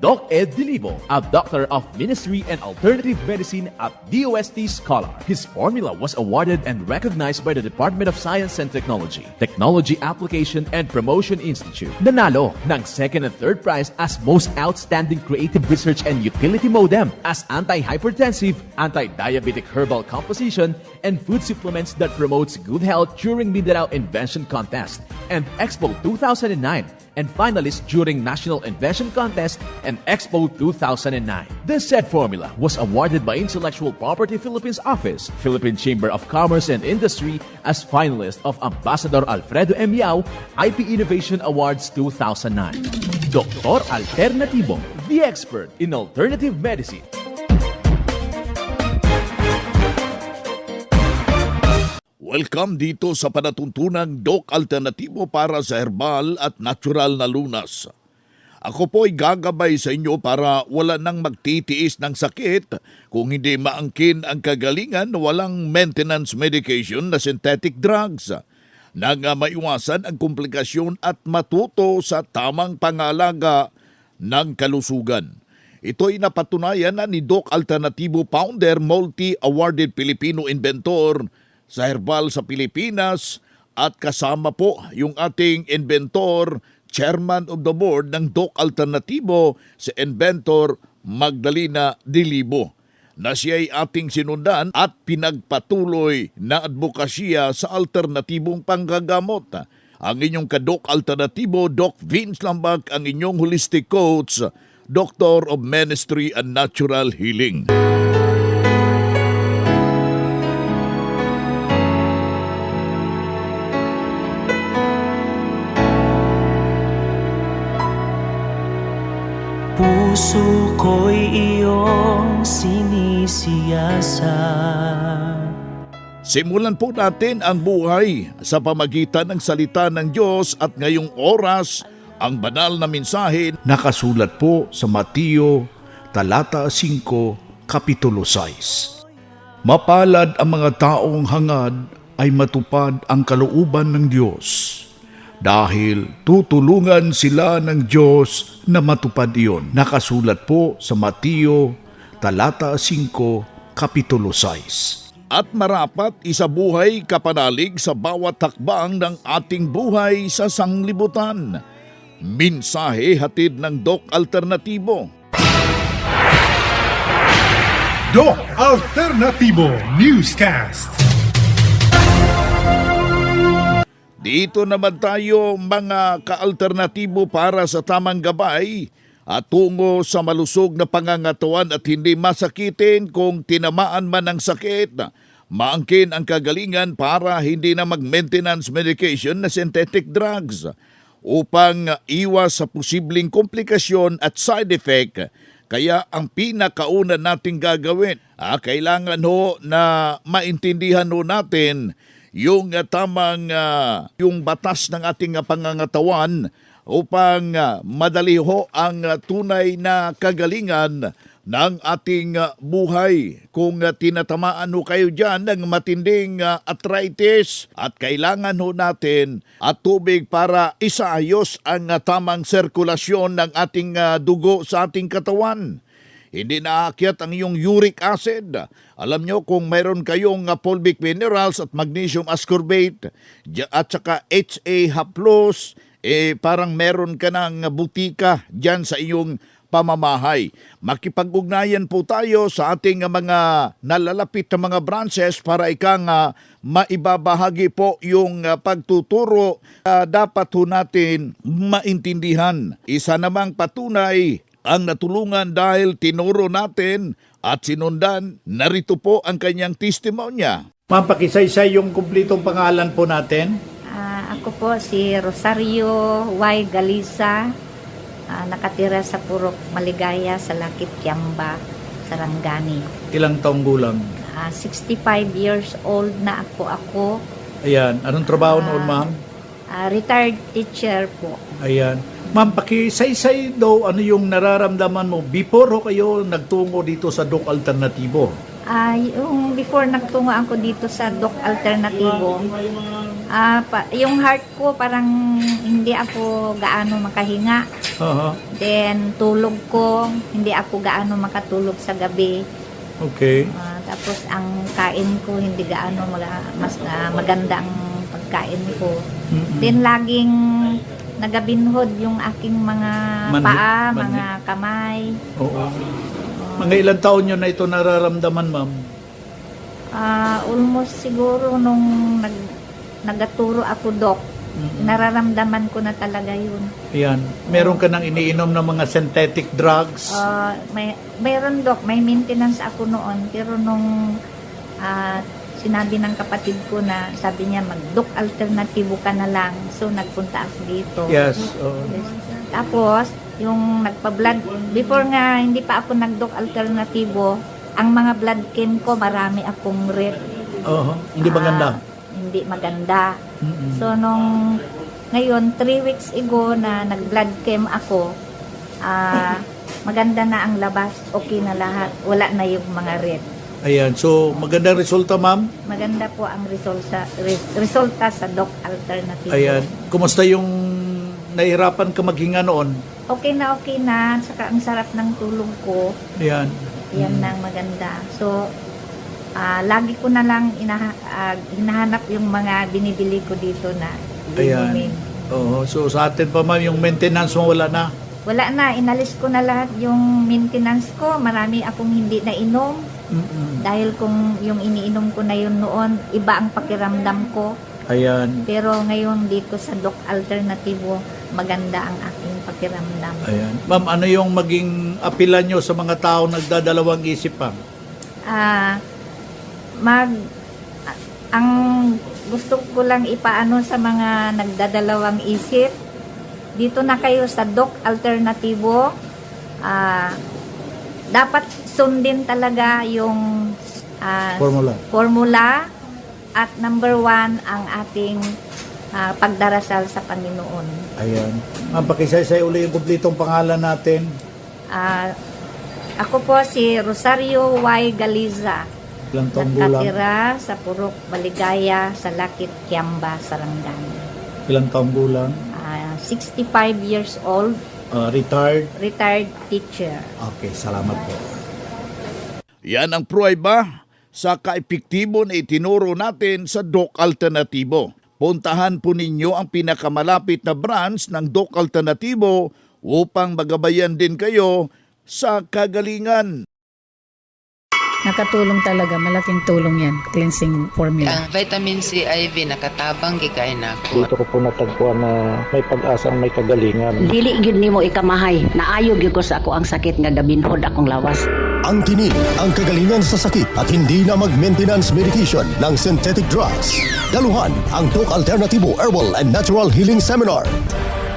Doc Ed Dilibo, a doctor of ministry and alternative medicine at DOST Scholar. His formula was awarded and recognized by the Department of Science and Technology, Technology Application and Promotion Institute. Nanalo ng second and third prize as Most Outstanding Creative Research and Utility Modem as anti-hypertensive, anti-diabetic herbal composition, and food supplements that promotes good health during Mindanao Invention Contest and Expo 2009 and finalist during National Invention Contest and Expo 2009. This said formula was awarded by Intellectual Property Philippines Office, Philippine Chamber of Commerce and Industry as finalist of Ambassador Alfredo M. Yao IP Innovation Awards 2009. Dr. Alternativo, the expert in alternative medicine. Welcome dito sa panatuntunang Doc Alternatibo para sa herbal at natural na lunas. Ako po ay gagabay sa inyo para wala nang magtitiis ng sakit kung hindi maangkin ang kagalingan walang maintenance medication na synthetic drugs. Nang maiwasan ang komplikasyon at matuto sa tamang pangalaga ng kalusugan. Ito ay napatunayan na ni Doc Alternativo Founder, multi-awarded Filipino inventor sa herbal sa Pilipinas at kasama po yung ating inventor, chairman of the board ng Doc Alternativo, si inventor Magdalena Dilibo na siya ay ating sinundan at pinagpatuloy na advokasya sa alternatibong panggagamot. Ang inyong kadok alternatibo, Doc Vince Lambak, ang inyong holistic coach, Doctor of Ministry and Natural Healing. Puso ko'y iyong sinisiyasa Simulan po natin ang buhay sa pamagitan ng salita ng Diyos at ngayong oras ang banal na mensahe Nakasulat po sa Mateo, talata 5, kapitulo 6. Mapalad ang mga taong hangad ay matupad ang kalooban ng Diyos dahil tutulungan sila ng Diyos na matupad iyon. Nakasulat po sa Mateo, talata 5, kapitulo 6. at marapat isabuhay kapanalig sa bawat takbang ng ating buhay sa sanglibutan. Minsahe hatid ng Doc Alternatibo. Doc Alternativo Newscast. Dito naman tayo mga kaalternatibo para sa tamang gabay at tungo sa malusog na pangangatawan at hindi masakitin kung tinamaan man ng sakit. Maangkin ang kagalingan para hindi na mag-maintenance medication na synthetic drugs upang iwas sa posibleng komplikasyon at side effect. Kaya ang pinakauna nating gagawin, ah, kailangan ho na maintindihan ho natin yung ah, tamang ah, yung batas ng ating ah, pangangatawan upang ah, madali ho ang ah, tunay na kagalingan ng ating ah, buhay. Kung ah, tinatamaan ho kayo dyan ng matinding ah, arthritis at kailangan ho natin at tubig para isaayos ang ah, tamang sirkulasyon ng ating ah, dugo sa ating katawan hindi naakyat ang iyong uric acid. Alam nyo kung mayroon kayong uh, fulvic minerals at magnesium ascorbate at saka HA eh parang meron ka ng butika dyan sa iyong pamamahay. Makipag-ugnayan po tayo sa ating uh, mga nalalapit na mga branches para ikang uh, maibabahagi po yung uh, pagtuturo uh, dapat ho natin maintindihan. Isa namang patunay ang natulungan dahil tinuro natin at sinundan, narito po ang kanyang testimonya. Ma'am, pakisaysay yung kumplitong pangalan po natin. Ah, ako po si Rosario Y. Galisa, ah, nakatira sa Purok Maligaya sa Lakip Kiamba, Sarangani. Ilang taong gulang? Ah, 65 years old na ako ako. Ayan, anong trabaho noon, ma'am? Ah, retired teacher po. Ayan. Ma'am, pakisaysay daw ano yung nararamdaman mo before ho kayo nagtungo dito sa Doc Alternatibo. Ah, yung before nagtungo ako dito sa Doc Alternativo, ah, pa, yung heart ko parang hindi ako gaano makahinga. Aha. Then tulog ko, hindi ako gaano makatulog sa gabi. Okay. Ah, tapos ang kain ko hindi gaano maga- mas ah, maganda ang pagkain ko. Mm-mm. Then laging nagabinhod yung aking mga Manhi- paa, manhi. mga kamay. Oo. Mga ilang taon nyo na ito nararamdaman, ma'am? Ah, almost siguro nung nag nagaturo ako doc, nararamdaman ko na talaga yun. Ayan. Meron ka nang iniinom ng mga synthetic drugs? Ah, may mayroon doc, may maintenance ako noon pero nung ah, sinabi ng kapatid ko na sabi niya mag-doc alternatibo ka na lang. So nagpunta ako dito. yes. oo. Tapos, yung nagpa-blood, before nga hindi pa ako nag-doc alternatibo, ang mga blood kin ko marami akong red. Oo. Hindi maganda. Ah, hindi maganda. Mm-mm. So, nung ngayon, three weeks ago na nag-blood chem ako, ah, maganda na ang labas, okay na lahat, wala na yung mga red. Ayan. So, magandang resulta, ma'am. Maganda po ang resulta, res- resulta sa doc alternativo. Ayan. Kumusta yung nahirapan ka maghinga noon? Okay na okay na, saka ang sarap ng tulog ko. Ayan. Yan na ang maganda. So, ah, lagi ko na lang inaha, ah, hinahanap yung mga binibili ko dito na Ayan. inumin. Oo. So, sa atin pa, ma'am, yung maintenance mo wala na. Wala na, inalis ko na lahat yung maintenance ko. Marami akong hindi na inom. Mm-mm. Dahil kung yung iniinom ko na yun noon, iba ang pakiramdam ko. Ayan. Pero ngayon dito sa Doc Alternativo, maganda ang aking pakiramdam. Ayan. Ma'am, ano yung maging apila nyo sa mga tao nagdadalawang isip, ma'am? Ah, mag ang gusto ko lang ipaano sa mga nagdadalawang isip dito na kayo sa Doc Alternativo ah dapat sundin talaga yung ah, Formula. formula at number one ang ating ah, pagdarasal sa Panginoon. Ayan. Ma'am, pakisaysay uli yung kumplitong pangalan natin. Ah, ako po si Rosario Y. Galiza. Ilang taong gulang? Nakatira sa Purok Baligaya sa Lakit, Kiamba, Sarangani. Ilang taong gulang? Ah, 65 years old, Uh, retired? retired teacher. Okay, salamat po. Yan ang pruweba sa kaepektibo na itinuro natin sa Doc Alternatibo. Puntahan po ninyo ang pinakamalapit na branch ng Doc Alternatibo upang magabayan din kayo sa kagalingan. Nakatulong talaga, malaking tulong yan, cleansing formula. Ang vitamin C IV nakatabang gigay na ako. Dito ko po natagpuan na may pag-asang may kagalingan. Dili gyud nimo ikamahay. Naayo gyud ko sa ako ang sakit nga gabinhod akong lawas. Ang tinig, ang kagalingan sa sakit at hindi na mag-maintenance medication ng synthetic drugs. Daluhan ang Doc Alternativo Herbal and Natural Healing Seminar.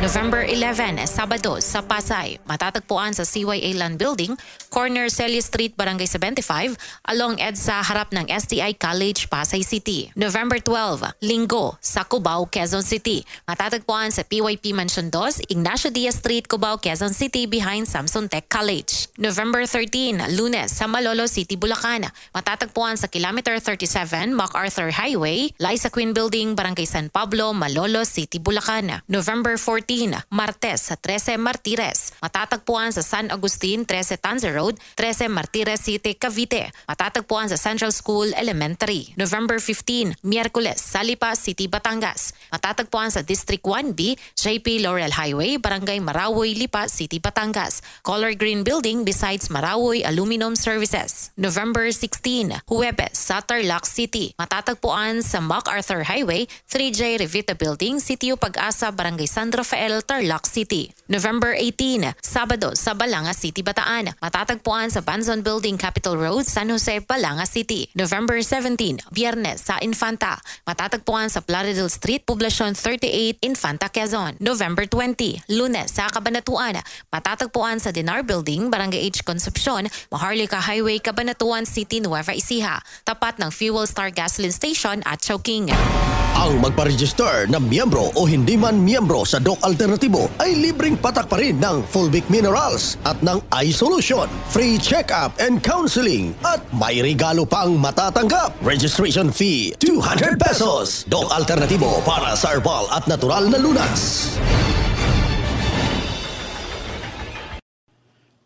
November 11, Sabado sa Pasay. Matatagpuan sa CYA Land Building, corner Celia Street, Barangay 75, along EDSA harap ng STI College, Pasay City. November 12, Linggo sa Cubao, Quezon City. Matatagpuan sa PYP Mansion 2, Ignacio Diaz Street, Cubao, Quezon City behind Samson Tech College. November 13, Lunes sa Malolo City, Bulacan. Matatagpuan sa Kilometer 37, MacArthur Highway, Liza Queen Building, Barangay San Pablo, Malolo City, Bulacan. November 14, Martes sa 13 Martires. Matatagpuan sa San Agustin, 13 Tanza Road, 13 Martires City, Cavite. Matatagpuan sa Central School Elementary. November 15, Miyerkules sa Lipa City, Batangas. Matatagpuan sa District 1B, JP Laurel Highway, Barangay Marawoy, Lipa City, Batangas. Color Green Building besides Marawoy Aluminum Services. November 16, Huwebes sa Tarlac City. Matatagpuan sa MacArthur Highway, 3J Revita Building, Sitio Pag-asa, Barangay San Rafael, Tarlac City. November 18, Sabado sa Balanga City, Bataan. Matatagpuan sa Banzon Building, Capitol Road, San Jose, Balanga City. November 17, Biyernes sa Infanta. Matatagpuan sa Plaridel Street, Poblacion 38, Infanta, Quezon. November 20, Lunes sa Cabanatuan. Matatagpuan sa Dinar Building, Barangay H. Concepcion, Maharlika Highway, Cabanatuan City, Nueva Ecija. Tapat ng Fuel Star Gasoline Station at Chowking. Ang magpa-register na miyembro o hindi man miyembro sa Doc Alternatibo ay libreng patak pa rin ng Fulvic Minerals at ng iSolution, free check-up and counseling at may regalo pang matatanggap. Registration fee 200 pesos. Doc Alternatibo para sa herbal at natural na lunas.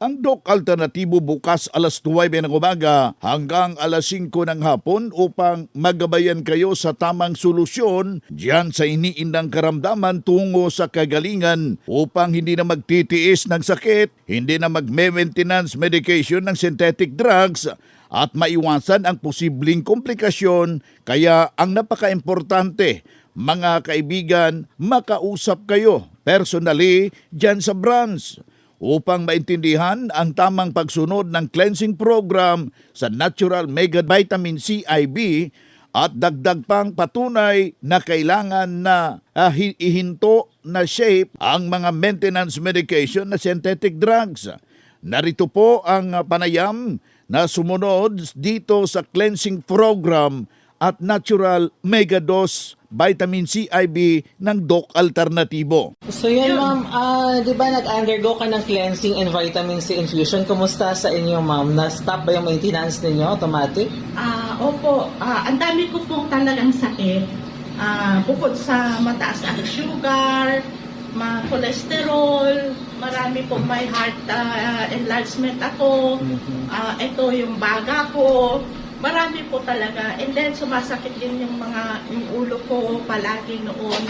Ang Doc Alternatibo bukas alas 9 ng umaga hanggang alas 5 ng hapon upang magabayan kayo sa tamang solusyon diyan sa iniindang karamdaman tungo sa kagalingan upang hindi na magtitiis ng sakit, hindi na magme-maintenance medication ng synthetic drugs at maiwasan ang posibleng komplikasyon. Kaya ang napaka-importante mga kaibigan, makausap kayo personally dyan sa branch upang maintindihan ang tamang pagsunod ng cleansing program sa Natural Mega Vitamin C IB at dagdag pang patunay na kailangan na hi- ihinto na shape ang mga maintenance medication na synthetic drugs. Narito po ang ah, panayam na sumunod dito sa cleansing program at natural mega dose vitamin C IB ng Doc Alternatibo. So yun ma'am, ah, di ba nag-undergo ka ng cleansing and vitamin C infusion? Kumusta sa inyo ma'am? Na-stop ba yung maintenance ninyo automatic? Ah, opo, ah, ang dami ko pong talagang sakit. Ah, bukod sa mataas ang sugar, ma cholesterol, marami po may heart ah, enlargement ako. Ah, ito yung baga ko. Marami po talaga. And then sumasakit din yung mga yung ulo ko palagi noon.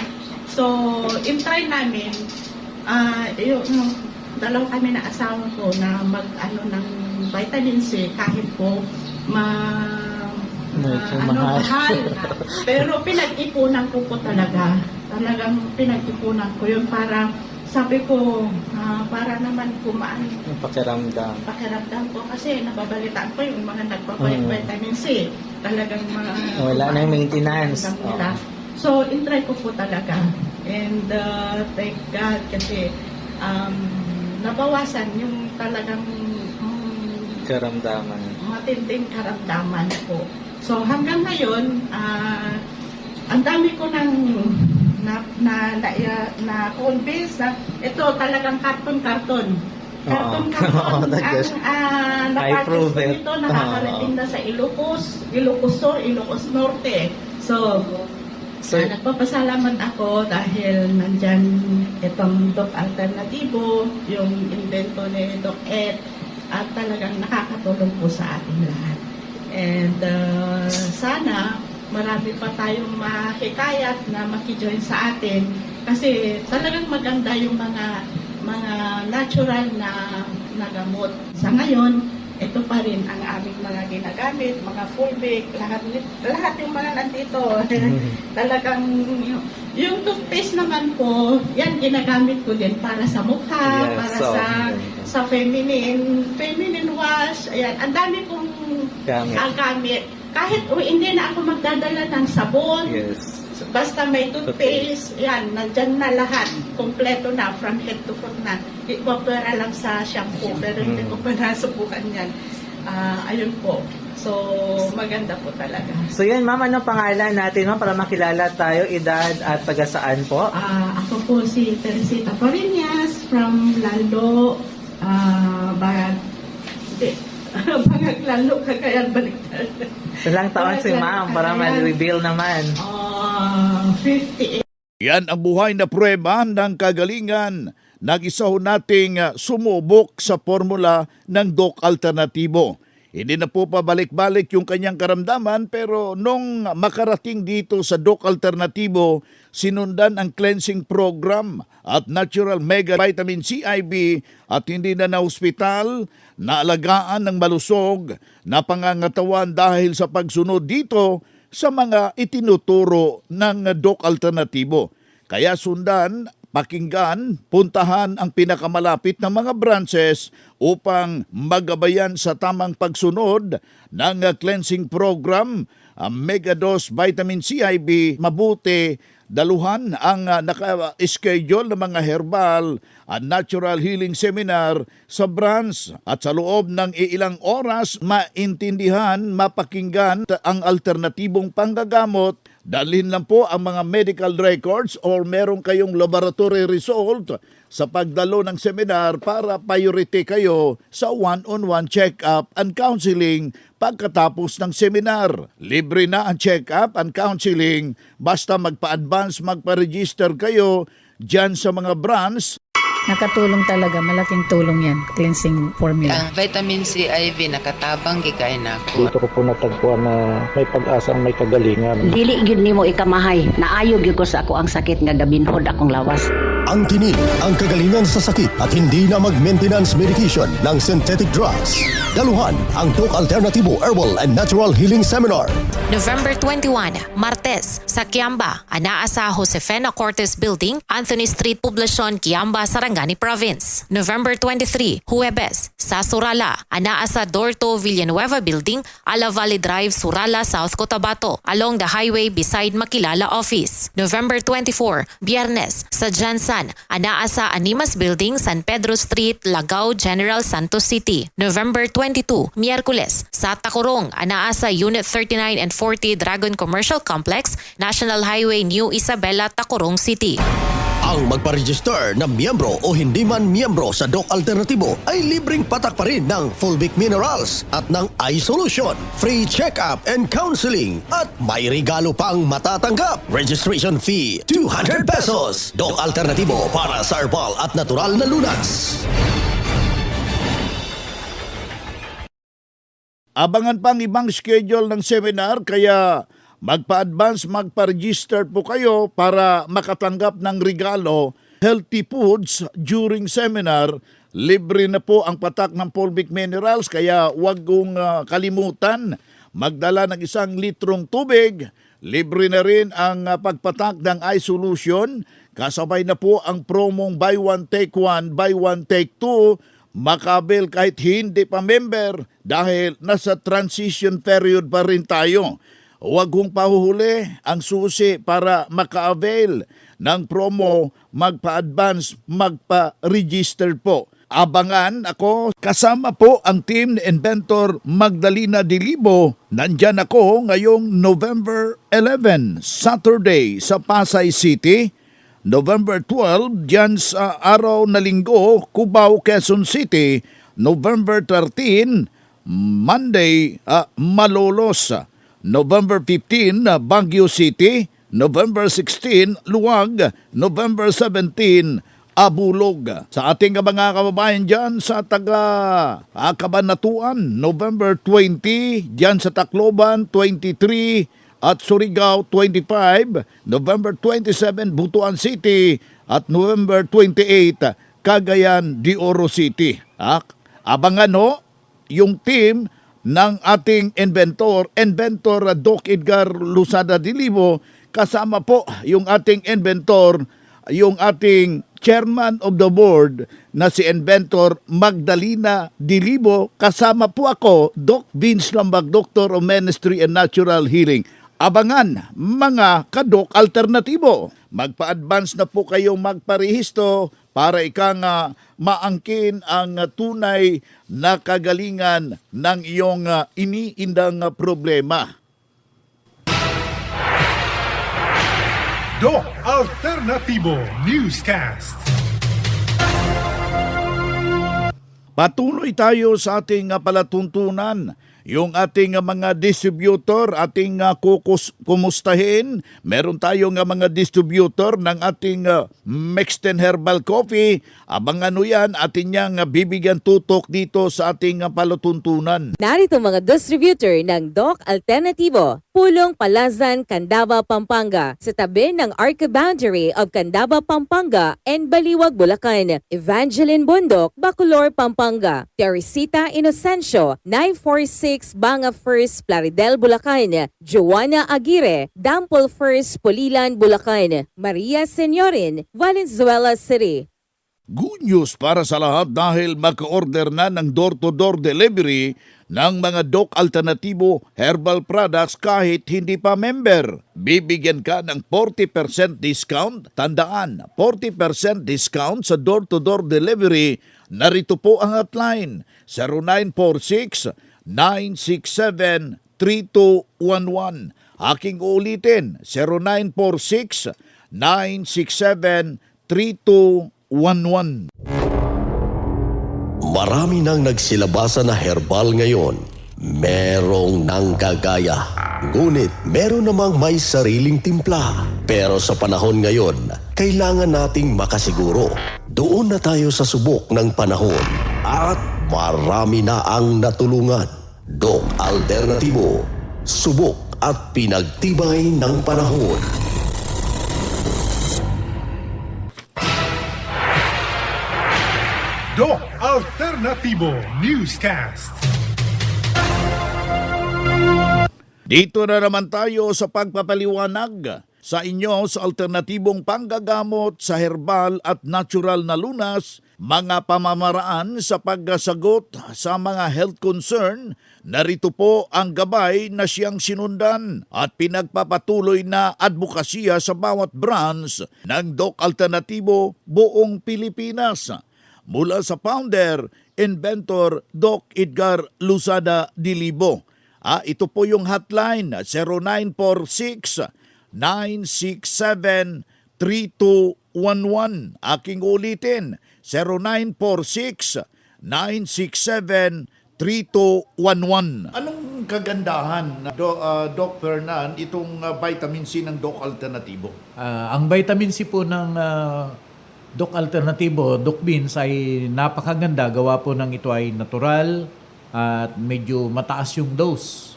So, in try namin ah yung, yung dalawa kami na asawa ko na mag ano ng vitamin C kahit po ma Medyo ano, mahal. mahal. Pero pinag-ipunan ko po talaga. Talagang pinag-ipunan ko yun para sabi ko, ah, para naman kumaan Yung pakiramdam. pakiramdam ko kasi nababalitaan ko yung mga Mm. nagpapay-vitamin C. Talagang mga... Wala na yung maintenance. Pakiramdam nila. So, intry ko po talaga. And uh, thank God kasi um, nabawasan yung talagang mm, Karamdaman. matinding karamdaman ko. So hanggang ngayon, ah, ang dami ko nang na na na, na convince na ito talagang karton-karton. Oo. Karton-karton. Oo, that's ang uh, I napatis nito nakakarating na sa Ilocos, Ilocos Sur, Ilocos Norte. So, So, Ah, nagpapasalamat ako dahil nandyan itong Doc Alternatibo, yung invento ni Doc Ed, at talagang nakakatulong po sa ating lahat. And uh, sana marami pa tayong mahikayat na makijoin sa atin kasi talagang maganda yung mga mga natural na, na gamot. Sa ngayon, ito pa rin ang aming mga ginagamit, mga fulvic, lahat, lahat yung mga nandito. Talagang yung, yung toothpaste naman po, yan ginagamit ko din para sa mukha, Yes, para so, sa ganda. sa feminine, feminine wash, ayan, ang dami kong Gamit. ah, gamit. Kahit oh, hindi na ako magdadala ng sabon, yes. Basta may toothpaste, yan, nandyan na lahat. Kompleto na, from head to foot na. Iwapera lang sa shampoo, pero hindi ko pa nasubukan yan. Ah, ayun po. So, maganda po talaga. So yun ma'am, anong pangalan natin ma'am para makilala tayo, edad at taga saan po? Ah, ako po si Teresita Corinias from Lalo, ah, Bagag, Bagag Lalo, Cagayan, Baliktad. Ilang taon si ma'am para ma-reveal naman. Ah, 58. Yan ang buhay na prueba ng kagalingan ng isa ho nating sumubok sa formula ng Doc Alternatibo. Hindi na po pabalik-balik yung kanyang karamdaman pero nung makarating dito sa Doc Alternatibo, sinundan ang cleansing program at natural mega vitamin C IB at hindi na na hospital, naalagaan ng malusog, na pangangatawan dahil sa pagsunod dito sa mga itinuturo ng Doc Alternatibo. Kaya sundan, pakinggan, puntahan ang pinakamalapit na mga branches upang magabayan sa tamang pagsunod ng cleansing program, ang Megadose Vitamin C IB, mabuti daluhan ang uh, naka-schedule ng mga herbal at natural healing seminar sa branch at sa loob ng ilang oras maintindihan, mapakinggan ang alternatibong panggagamot Dalhin lang po ang mga medical records or meron kayong laboratory result sa pagdalo ng seminar para priority kayo sa one-on-one check-up and counseling pagkatapos ng seminar. Libre na ang check-up and counseling basta magpa-advance, magpa-register kayo dyan sa mga branch Nakatulong talaga, malaking tulong yan, cleansing formula. Ang vitamin C IV nakatabang gigay na ako. Dito ko po natagpuan na may pag-asang may kagalingan. Dili gyud nimo ikamahay. Naayo gyud ko sa ako ang sakit nga gabinhod akong lawas. Ang tinig, ang kagalingan sa sakit at hindi na mag-maintenance medication ng synthetic drugs. Daluhan ang Doc Alternativo Herbal and Natural Healing Seminar. November 21, Martes, sa Kiamba, anaa sa Josefina Cortes Building, Anthony Street, Poblacion, Kiamba, Sarangani Province. November 23, Huwebes, sa Surala, anaa sa Dorto Villanueva Building, Ala Valley Drive, Surala, South Cotabato, along the highway beside Makilala Office. November 24, Biyernes, sa Jansan, anaa sa Animas Building, San Pedro Street, Lagao, General Santos City. November 22, Miyerkules, sa Tacorong, anaa sa Unit 39 and 40 Dragon Commercial Complex, National Highway New Isabela, Tacorong City. Ang magpa-register na miyembro o hindi man miyembro sa Doc Alternatibo ay libreng patak pa rin ng Fulvic Minerals at ng iSolution, free check-up and counseling at may regalo pang matatanggap. Registration fee 200 pesos. Doc Alternatibo para sa herbal at natural na lunas. Abangan pang ibang schedule ng seminar kaya magpa-advance, magpa-register po kayo para makatanggap ng regalo healthy foods during seminar. Libre na po ang patak ng Fulvic Minerals kaya huwag kong ah, kalimutan magdala ng isang litrong tubig. Libre na rin ang ah, pagpatak ng iSolution. Kasabay na po ang promong buy one take one, buy one take two makabil kahit hindi pa member dahil nasa transition period pa rin tayo. Huwag kong pahuhuli ang susi para maka-avail ng promo, magpa-advance, magpa-register po. Abangan ako, kasama po ang team ni Inventor Magdalena Dilibo. Nandyan ako ngayong November 11, Saturday sa Pasay City. November 12, dyan sa araw na linggo, Cubao, Quezon City. November 13, Monday, ah, Malolos. November 15, ah, Baguio City. November 16, Luwag. November 17, Abulog. Sa ating mga kababayan dyan sa taga ah, Kabanatuan, November 20, dyan sa Tacloban, 23, at Surigao 25, November 27 Butuan City at November 28 Cagayan de Oro City. Ah, abangan no yung team ng ating inventor, inventor Doc Edgar Lusada Dilibo, kasama po yung ating inventor, yung ating chairman of the board na si inventor Magdalena Dilibo, kasama po ako, Doc Vince Lambag, Doctor of Ministry and Natural Healing. Abangan mga kadok alternatibo. Magpa-advance na po kayong magparehisto para ika nga maangkin ang tunay na kagalingan ng iyong ah, iniindang ah, problema. Doc Alternativo Newscast. Patuloy tayo sa ating ah, palatuntunan. Yung ating ah, mga distributor, ating ah, kukus, kumustahin. Meron tayong ah, mga distributor ng ating ah, Mexten Herbal Coffee. Abangan nyo yan, atin niyang ah, bibigyan tutok dito sa ating ah, palatuntunan. Narito mga distributor ng Doc Alternativo, Pulong Palazan, Candaba, Pampanga, sa tabi ng Arca Boundary of Candaba, Pampanga and Baliwag, Bulacan, Evangeline Bundok, Bacolor, Pampanga, Teresita Inocencio, 946 Banga First, Plaridel, Bulacan, Joanna Aguirre, Dampol First, Polilan, Bulacan, Maria Senyorin, Valenzuela City, Good news para sa lahat dahil maka-order na ng door-to-door delivery ng mga Doc Alternatibo Herbal Products kahit hindi pa member. Bibigyan ka ng 40% discount. Tandaan, 40% discount sa door-to-door delivery. Narito po ang hotline 0946 967 3211 Aking ulitin, 0946 967 3211. Marami nang nagsilabasa na herbal ngayon. Merong nang kagaya. Ngunit meron namang may sariling timpla. Pero sa panahon ngayon, kailangan nating makasiguro. Doon na tayo sa subok ng panahon. At marami na ang natulungan. Dok Alternatibo. Subok at pinagtibay ng panahon. Doc Alternativo Newscast. Dito na naman tayo sa pagpapaliwanag sa inyo sa alternatibong panggagamot sa herbal at natural na lunas, mga pamamaraan sa pagsagot sa mga health concern, narito po ang gabay na siyang sinundan at pinagpapatuloy na advokasya sa bawat branch ng Doc Alternatibo buong Pilipinas. Mula sa founder, inventor Doc Edgar Lusada Dilibo. Ah, ito po yung hotline 0946 967 3211. Aking ulitin 0946 967 3211. Anong kagandahan, Do, ah, Doc Fernan, itong ah, vitamin C ng Doc Alternativo? Ah, ang vitamin C po ng ah, Doc Alternativo, Doc Beans ay napakaganda. Gawa po ng ito ay natural at medyo mataas yung dose.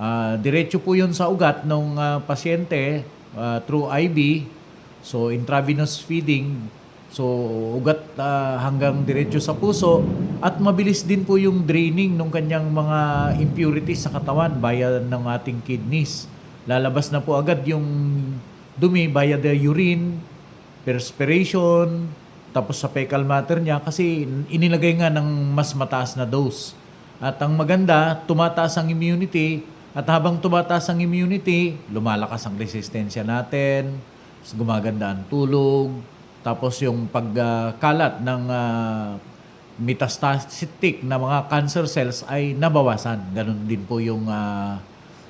Ah, diretso po yun sa ugat ng ah, pasyente ah, through IV. So intravenous feeding. So ugat ah, hanggang diretso sa puso at mabilis din po yung draining ng kanyang mga impurities sa katawan via ng ating kidneys. Lalabas na po agad yung dumi via the urine, perspiration, tapos sa fecal matter niya kasi inilagay nga ng mas mataas na dose. At ang maganda, tumataas ang immunity at habang tumataas ang immunity, lumalakas ang resistensya natin, gumaganda ang tulog, tapos yung pagkalat ng ah, metastatic na mga cancer cells ay nabawasan. Ganun din po yung ah,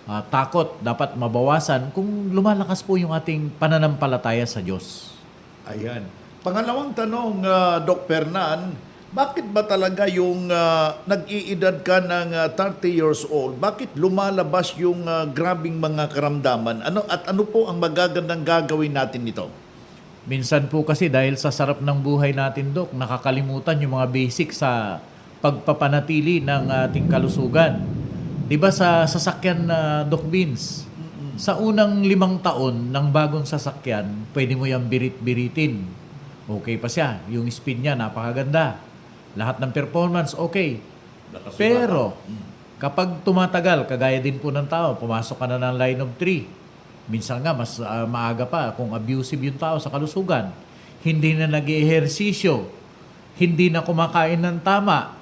ah, takot dapat mabawasan kung lumalakas po yung ating pananampalataya sa Diyos. Ayan. Pangalawang tanong, ah, Doc Fernan, bakit ba talaga yung ah, nag-iedad ka ng ah, 30 years old, bakit lumalabas yung ah, grabing mga karamdaman? Ano at ano po ang magagandang gagawin natin nito? Minsan po kasi dahil sa sarap ng buhay natin, Dok, nakakalimutan yung mga basic sa pagpapanatili ng ating kalusugan. Di ba sa sasakyan na Doc Beans, sa unang limang taon ng bagong sasakyan, pwede mo yung birit-biritin. Okay pa siya. Yung speed niya, napakaganda. Lahat ng performance, okay. Pero, kapag tumatagal, kagaya din po ng tao, pumasok ka na ng line of three, minsan nga mas ah, maaga pa kung abusive yung tao sa kalusugan. Hindi na nag-ehersisyo, hindi na kumakain ng tama,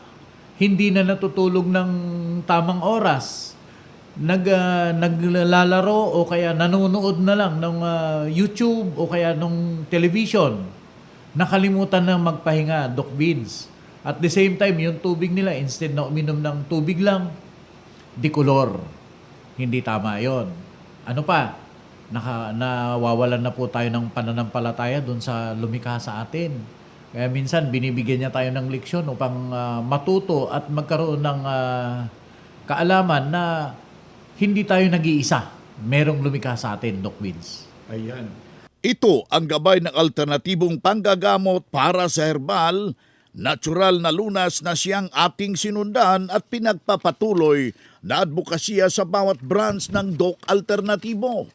hindi na natutulog ng tamang oras, nag ah, naglalaro o kaya nanonood na lang ng ah, YouTube o kaya ng television. Nakalimutan na magpahinga, Doc Beans. At the same time, yung tubig nila, instead na uminom ng tubig lang, dikolor. Hindi tama yon. Ano pa? Naka, nawawalan na po tayo ng pananampalataya doon sa lumikha sa atin. Kaya minsan binibigyan niya tayo ng leksyon upang ah, matuto at magkaroon ng ah, kaalaman na hindi tayo nag-iisa. Merong lumikha sa atin, Doc Vince. Ayan. Ito ang gabay ng alternatibong panggagamot para sa herbal, natural na lunas na siyang ating sinundan at pinagpapatuloy na advokasya sa bawat branch ng Doc Alternatibo.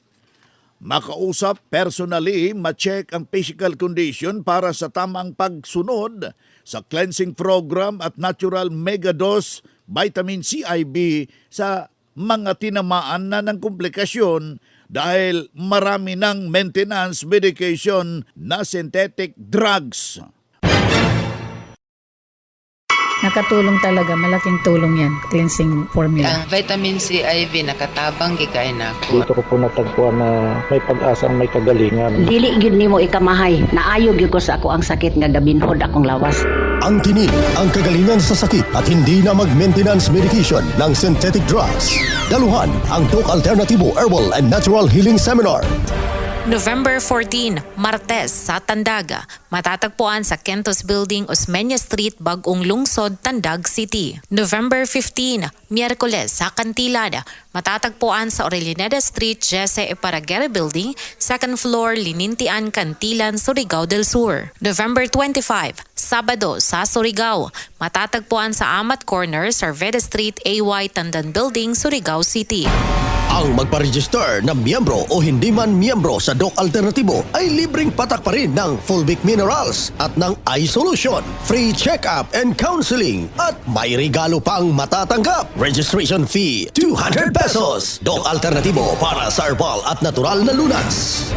Makausap personally, ma-check ang physical condition para sa tamang pagsunod sa cleansing program at natural megadose vitamin CIB sa mga tinamaan na ng komplikasyon dahil marami ng maintenance medication na synthetic drugs. Nakatulong talaga, malaking tulong yan, cleansing formula. Ang vitamin C IV nakatabang gikay na ako. Dito ko po natagpuan na may pag-asang may kagalingan. Dili gyud nimo ikamahay. Naayo gyud ko sa ako ang sakit nga gabinhod akong lawas. Ang tinig, ang kagalingan sa sakit at hindi na mag-maintenance medication ng synthetic drugs. Daluhan ang Doc Alternativo Herbal and Natural Healing Seminar. November 14, Martes sa Tandaga. Matatagpuan sa Kentos Building, Osmeña Street, Bagong Lungsod, Tandag City. November 15, Miyerkules sa Cantilada. Matatagpuan sa Aurelianeda Street, Jesse Eparaguera Building, second floor, Linintian, Cantilan, Surigao del Sur. November 25, Sabado sa Surigao. Matatagpuan sa Amat Corner, Sarveda Street, AY Tandan Building, Surigao City. Ang magpa-register na miyembro o hindi man miyembro sa Doc Alternatibo ay libreng patak pa rin ng Fulvic Minerals at ng iSolution, free check-up and counseling at may regalo pang matatanggap. Registration fee 200 pesos. Doc Alternatibo para sa herbal at natural na lunas.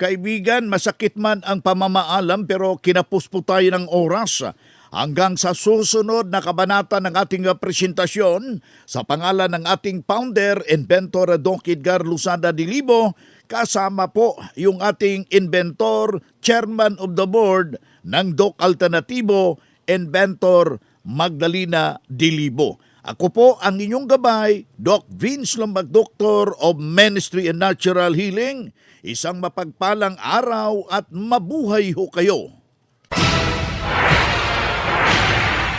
Kaibigan, masakit man ang pamamaalam pero kinapos po tayo ng oras. Hanggang sa susunod na kabanata ng ating presentasyon, sa pangalan ng ating founder, inventor Doc Edgar Lusada Dilibo, kasama po yung ating inventor, chairman of the board ng Doc Alternatibo, inventor Magdalena Dilibo. Ako po ang inyong gabay, Doc Vince Lombag, Doctor of Ministry and Natural Healing. Isang mapagpalang araw at mabuhay ho kayo.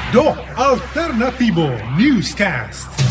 Doc Alternativo Newscast.